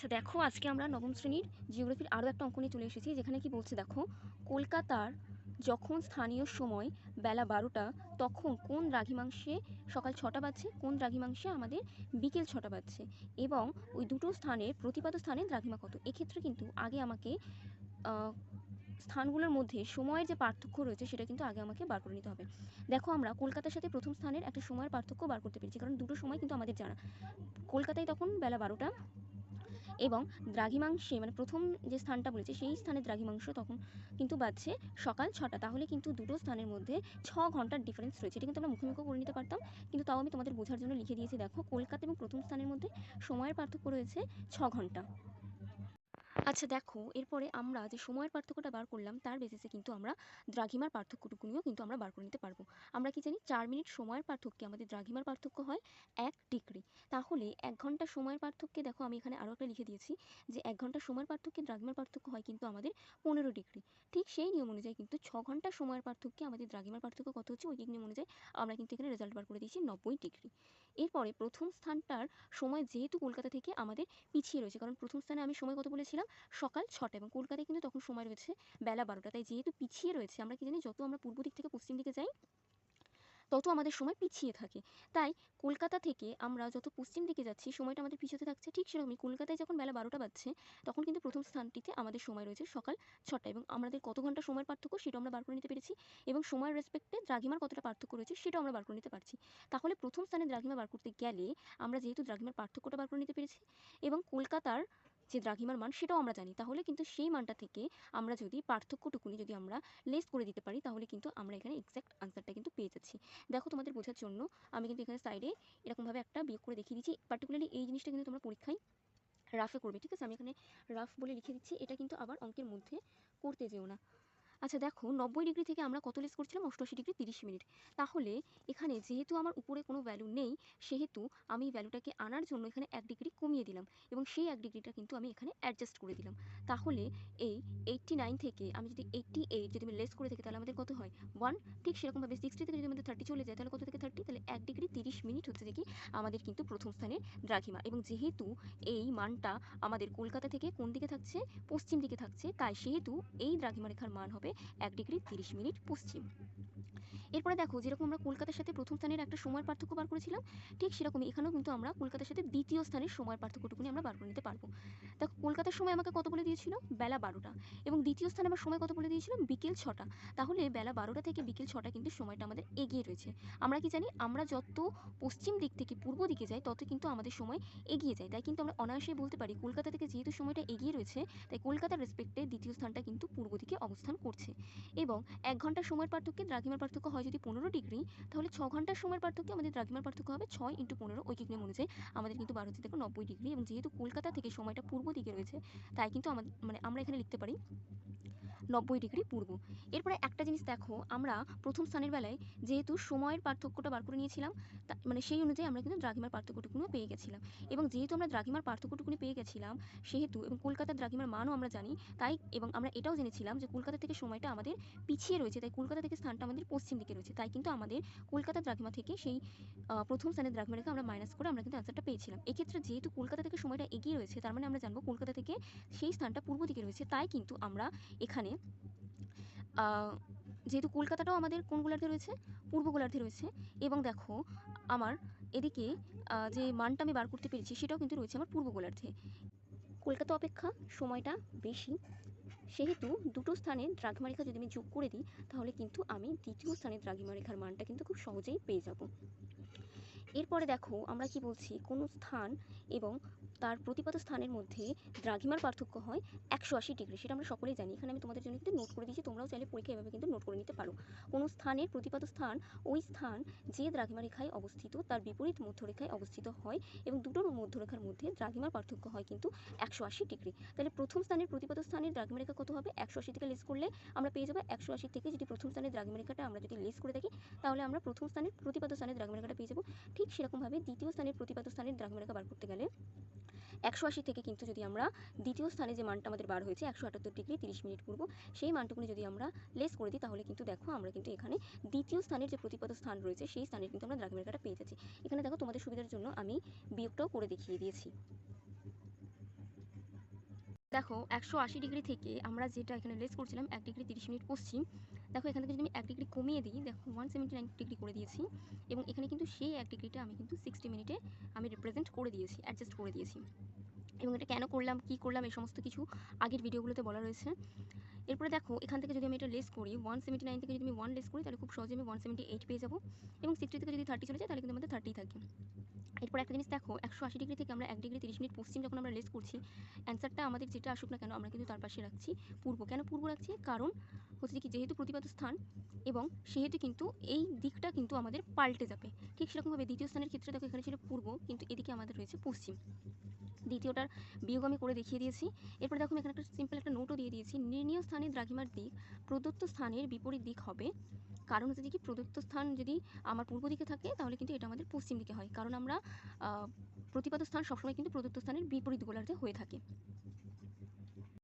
আচ্ছা দেখো, আজকে আমরা নবম শ্রেণির জিওগ্রাফির আরও একটা অঙ্ক নিয়ে চলে এসেছি, যেখানে কি বলছে দেখো, কলকাতার যখন স্থানীয় সময় বেলা বারোটা, তখন কোন দ্রাঘিমাংশে সকাল ছটা বাজছে, কোন দ্রাঘিমাংশে আমাদের বিকেল ছটা বাজছে এবং ওই দুটো স্থানের প্রতিপাদ স্থানের দ্রাঘিমা কত? এক্ষেত্রে কিন্তু আগে আমাকে স্থানগুলোর মধ্যে সময়ের যে পার্থক্য রয়েছে, সেটা কিন্তু আগে আমাকে বার করে নিতে হবে। দেখো আমরা কলকাতার সাথে প্রথম স্থানের একটা সময়ের পার্থক্য বার করতে পেরেছি, কারণ দুটো সময় কিন্তু আমাদের জানা কলকাতায় তখন বেলা বারোটা এবং দ্রাঘিমাংশে মানে প্রথম যে স্থানটা বলেছে সেই স্থানের দ্রাঘিমাংশ তখন কিন্তু বাজছে সকাল ছটা। তাহলে কিন্তু দুটো স্থানের মধ্যে ছ ঘণ্টার ডিফারেন্স রয়েছে। এটা কিন্তু আমরা মুখে মুখে করে নিতে পারতাম। কিন্তু তাও আমি তোমাদের বোঝার জন্য লিখে দিয়েছি দেখো কলকাতা এবং প্রথম স্থানের মধ্যে সময়ের পার্থক্য রয়েছে ছ ঘণ্টা। আচ্ছা দেখো এরপরে আমরা যে সময়ের পার্থক্যটা বার করলাম তার বেসিসে কিন্তু আমরা দ্রাঘিমার পার্থক্যটুকুনিও কিন্তু আমরা বার করে নিতে পারব। আমরা কি জানি চার মিনিট সময়ের পার্থক্যে আমাদের দ্রাঘিমার পার্থক্য হয় এক ডিগ্রি। তাহলে এক ঘণ্টা সময়ের পার্থক্যে দেখো, আমি এখানে আরও একটা লিখে দিয়েছি যে এক ঘণ্টা সময়ের পার্থক্যে দ্রাঘিমার পার্থক্য হয় কিন্তু আমাদের পনেরো ডিগ্রি। ঠিক সেই নিয়ম অনুযায়ী কিন্তু ছ ঘণ্টা সময়ের পার্থক্যে আমাদের দ্রাঘিমার পার্থক্য কত হচ্ছে ওই দিক নিয়ম অনুযায়ী আমরা কিন্তু এখানে রেজাল্ট বার করে দিয়েছি নব্বই ডিগ্রি। এরপরে প্রথম স্থানটার সময় যেহেতু কলকাতা থেকে আমাদের পিছিয়ে রয়েছে, কারণ প্রথম স্থানে আমি সময় কত বলেছিলাম? সকাল ছটা এবং কলকাতায় কিন্তু তখন সময় রয়েছে বেলা বারোটা। তাই যেহেতু পিছিয়ে রয়েছে, আমরা কি জানি যত আমরা পূর্ব দিক থেকে পশ্চিম দিকে যাই তত আমাদের সময় পিছিয়ে থাকে। তাই কলকাতা থেকে আমরা যত পশ্চিম দিকে যাচ্ছি, সময়টা আমাদের পিছোতে থাকছে ঠিক সেরকমই। কলকাতায় যখন বেলা বারোটা বাজছে, তখন কিন্তু প্রথম স্থানটিতে আমাদের সময় রয়েছে সকাল ছটা এবং আমাদের কত ঘণ্টা সময়ের পার্থক্য সেটা আমরা বার করে নিতে পেরেছি এবং সময়ের রেসপেক্টে দ্রাঘিমার কতটা পার্থক্য রয়েছে সেটাও আমরা বার করে নিতে পারছি। তাহলে প্রথম স্থানে দ্রাঘিমা বার করতে গেলে আমরা যেহেতু দ্রাঘিমার পার্থক্যটা বার করে নিতে পেরেছি এবং কলকাতার যে দ্রাঘিমার মান সেটাও আমরা জানি। তাহলে কিন্তু সেই মানটা থেকে আমরা যদি পার্থক্যটুকুনি যদি আমরা লেস করে দিতে পারি, তাহলে কিন্তু আমরা এখানে এক্স্যাক্ট আনসারটা কিন্তু পেয়ে যাচ্ছি। দেখো তোমাদের বোঝার জন্য আমি কিন্তু এখানে সাইডে এরকমভাবে একটা বিয়োগ করে দেখিয়ে দিচ্ছি। পার্টিকুলারলি এই জিনিসটা কিন্তু তোমরা পরীক্ষায় রাফে করবে। ঠিক আছে? আমি এখানে রাফ বলে লিখে দিচ্ছি। এটা কিন্তু আবার অঙ্কের মধ্যে করতে যেও না। আচ্ছা দেখো, নব্বই ডিগ্রি থেকে আমরা কত লেস করছিলাম? অষ্টআশি ডিগ্রি তিরিশ মিনিট। তাহলে এখানে যেহেতু আমার উপরে কোনো ভ্যালু নেই, সেহেতু আমি ভ্যালুটাকে আনার জন্য এখানে এক ডিগ্রি কমিয়ে দিলাম এবং সেই এক ডিগ্রিটা কিন্তু আমি এখানে অ্যাডজাস্ট করে দিলাম। তাহলে এই এইটটি নাইন থেকে আমি যদি এইটটি এইট যদি আমি লেস করে থাকি, তাহলে আমাদের কত হয়? ওয়ান ঠিক সেরকমভাবে সিক্সটি থেকে যদি আমাদের থার্টি চলে যায়, তাহলে কত থেকে থার্টি তাহলে এক ডিগ্রি তিরিশ মিনিট হচ্ছে দেখি আমাদের কিন্তু প্রথম স্থানের দ্রাঘিমা। এবং যেহেতু এই মানটা আমাদের কলকাতা থেকে কোন দিকে থাকছে? পশ্চিম দিকে থাকছে। তাই সেহেতু এই দ্রাঘিমা রেখার মান হবে এক ডিগ্রি তিরিশ মিনিট পশ্চিম। এরপরে দেখো, যেরকম আমরা কলকাতার সাথে প্রথম স্থানের একটা সময়ের পার্থক্য বার করেছিলাম, ঠিক সেরকমই এখানেও কিন্তু আমরা কলকাতার সাথে দ্বিতীয় স্থানের সময়ের পার্থক্যটুকুনি আমরা বার করে নিতে পারব। দেখো, কলকাতার সময় আমাকে কত বলে দিয়েছিল? বেলা বারোটা। এবং দ্বিতীয় স্থানে আমার সময় কত বলে দিয়েছিল বিকেল ছটা। তাহলে বেলা বারোটা থেকে বিকেল ছটা কিন্তু সময়টা আমাদের এগিয়ে রয়েছে। আমরা কি জানি, আমরা যত পশ্চিম দিক থেকে পূর্ব দিকে যাই, তত কিন্তু আমাদের সময় এগিয়ে যায়। তাই কিন্তু আমরা অনায়াসে বলতে পারি, কলকাতা থেকে যেহেতু সময়টা এগিয়ে রয়েছে, তাই কলকাতার রেসপেক্টে দ্বিতীয় স্থানটা কিন্তু পূর্ব দিকে অবস্থান করছে। এবং এক ঘণ্টা সময়ের পার্থক্যে দ্রাঘিমার পার্থক্য হয় যদি পনেরো ডিগ্রি, তাহলে ছ ঘণ্টার সময়ের পার্থক্য আমাদের দ্রাঘিমার পার্থক্য হবে ছয় ইন্টু পনেরো। ঐকিক নিয়ম অনুযায়ী আমাদের কিন্তু বার দেখো নব্বই ডিগ্রি এবং যেহেতু কলকাতা থেকে সময়টা পূর্ব দিকে রয়েছে, তাই কিন্তু আমাদের মানে আমরা এখানে লিখতে পারি নব্বই ডিগ্রি পূর্ব। এরপরে একটা জিনিস দেখো আমরা প্রথম স্থানের বেলায় যেহেতু সময়ের পার্থক্যটা বার করে নিয়েছিলাম তা মানে সেই অনুযায়ী আমরা কিন্তু দ্রাঘিমার পার্থক্যটুকুনিও পেয়ে গেছিলাম। এবং যেহেতু আমরা দ্রাঘিমার পার্থক্যটুকুনি পেয়ে গেছিলাম সেহেতু এবং কলকাতার দ্রাঘিমার মানও আমরা জানি তাই এবং আমরা এটাও জেনেছিলাম যে কলকাতা থেকে সময়টা আমাদের পিছিয়ে রয়েছে তাই কলকাতা থেকে স্থানটা আমাদের পশ্চিম দিকে রয়েছে তাই কিন্তু আমাদের কলকাতার দ্রাঘিমা থেকে সেই প্রথম স্থানের দ্রাঘিমা রেখে আমরা মাইনাস করে আমরা কিন্তু অ্যান্সারটা পেয়েছিলাম। এক্ষেত্রে যেহেতু কলকাতা থেকে সময়টা এগিয়ে রয়েছে তার মানে আমরা জানব কলকাতা থেকে সেই স্থানটা পূর্ব দিকে রয়েছে তাই কিন্তু আমরা এখানে যেহেতু কলকাতাটাও আমাদের কোন গোলার্ধে রয়েছে? পূর্ব গোলার্ধে রয়েছে। এবং দেখো, আমার এদিকে যে মানটা আমি বার করতে পেরেছি, সেটাও কিন্তু রয়েছে আমার পূর্ব গোলার্ধে। কলকাতা অপেক্ষা সময়টা বেশি। সেহেতু দুটো স্থানে দ্রাঘিমা রেখা যদি আমি যোগ করে দিই, তাহলে কিন্তু আমি দ্বিতীয় স্থানে দ্রাঘিমা রেখার মানটা কিন্তু খুব সহজেই পেয়ে যাব। এরপরে দেখো, আমরা কি বলছি? কোনো স্থান এবং তার প্রতিপাত স্থানের মধ্যে দ্রাঘিমার পার্থক্য হয় একশো আশি ডিগ্রি। সেটা আমরা সকলেই জানি। এখানে আমি তোমাদের জন্য কিন্তু নোট করে দিয়েছি। তোমরাও চাইলে পরীক্ষা এভাবে কিন্তু নোট করে নিতে পারো। কোনো স্থানের প্রতিপাত স্থান, ওই স্থান যে দ্রাঘিমা রেখায় অবস্থিত, তার বিপরীত মধ্যরেখায় অবস্থিত হয় এবং দুটোর মধ্যরেখার মধ্যে দ্রাঘিমার পার্থক্য হয় কিন্তু একশো আশি ডিগ্রি। তাহলে প্রথম স্থানের প্রতিপাত স্থানের দ্রাঘিমা রেখা কত হবে? একশো আশি থেকে লেস করলে আমরা পেয়ে যাব একশো আশি থেকে যদি প্রথম স্থানের দ্রাঘিমা রেখাটা আমরা যদি লেস করে থাকি, তাহলে আমরা প্রথম স্থানের প্রতিপাত স্থানের দ্রাঘিমা রেখাটা পেয়ে যাব। ঠিক সেরকমভাবে দ্বিতীয় স্থানের প্রতিপাত স্থানের দ্রাঘিমা রেখা বার করতে গেলে একশো আশি থেকে কিন্তু যদি আমরা দ্বিতীয় স্থানে যে মানটা আমাদের বার হয়েছে, একশো আটাত্তর ডিগ্রি তিরিশ মিনিট পূর্ব, সেই মানটুকুনি যদি আমরা লেস করে দিই, তাহলে কিন্তু দেখো আমরা কিন্তু এখানে দ্বিতীয় স্থানের যে প্রতিপাত স্থান রয়েছে, সেই স্থানের কিন্তু আমরা দ্রাঘিমা রেখাটা পেয়ে যাচ্ছি। এখানে দেখো তোমাদের সুবিধার জন্য আমি বিয়োগটাও করে দেখিয়ে দিয়েছি। দেখো, একশো আশি ডিগ্রি থেকে আমরা যেটা এখানে লেস করছিলাম, এক ডিগ্রি তিরিশ মিনিট পশ্চিম দেখো, এখান থেকে যদি আমি এক ডিগ্রি কমিয়ে দিই, দেখো ওয়ান সেভেন্টি নাইন ডিগ্রি করে দিয়েছি এবং এখানে কিন্তু সেই এক ডিগ্রিটা আমি কিন্তু সিক্সটি মিনিটে আমি রিপ্রেজেন্ট করে দিয়েছি অ্যাডজাস্ট করে দিয়েছি। এবং এটা কেন করলাম, কী করলাম, এই সমস্ত কিছু আগের ভিডিওগুলোতে বলা রয়েছে। এরপরে দেখো, এখান থেকে যদি আমি এটা লেস করি ওয়ান সেভেন্টি নাইন থেকে যদি আমি ওয়ান লেস করি, তাহলে খুব সহজে আমি ওয়ান সেভেন্টি এইট পেয়ে যাব এবং সিক্সটি থেকে যদি থার্টি চলে যায়, তাহলে কিন্তু আমাদের থার্টি থাকে এরপর একটা জিনিস দেখো, একশো আশি ডিগ্রি থেকে আমরা এক ডিগ্রি তিরিশ মিনিট পশ্চিম যখন আমরা লেস করছি অ্যান্সারটা আমাদের যেটা আসুক না কেন, আমরা কিন্তু তার পাশে রাখছি পূর্ব। কেন পূর্ব রাখছি? কারণ হচ্ছে কি, যেহেতু প্রতিপাদ স্থান এবং সেহেতু কিন্তু এই দিকটা কিন্তু আমাদের পাল্টে যাবে। ঠিক সেরকমভাবে দ্বিতীয় স্থানের ক্ষেত্রে দেখো, এখানে ছিল পূর্ব, কিন্তু এদিকে আমাদের রয়েছে পশ্চিম। দ্বিতীয়টার বিয়োগ আমি করে দেখিয়ে দিয়েছি। এরপর দেখো, আমি এখানে একটা সিম্পল একটা নোটও দিয়ে দিয়েছি। নির্ণীয় স্থানে দ্রাঘিমার দিক প্রদত্ত স্থানের বিপরীত দিক হবে কারণ হচ্ছে যে কি প্রদত্ত স্থান যদি আমার পূর্ব দিকে থাকে তাহলে কিন্তু এটা আমাদের পশ্চিম দিকে হয়। কারণ আমরা আহ, প্রতিপাদ্য স্থান সবসময় কিন্তু প্রদত্ত স্থানের বিপরীত গোলার্ধে হয়ে থাকে।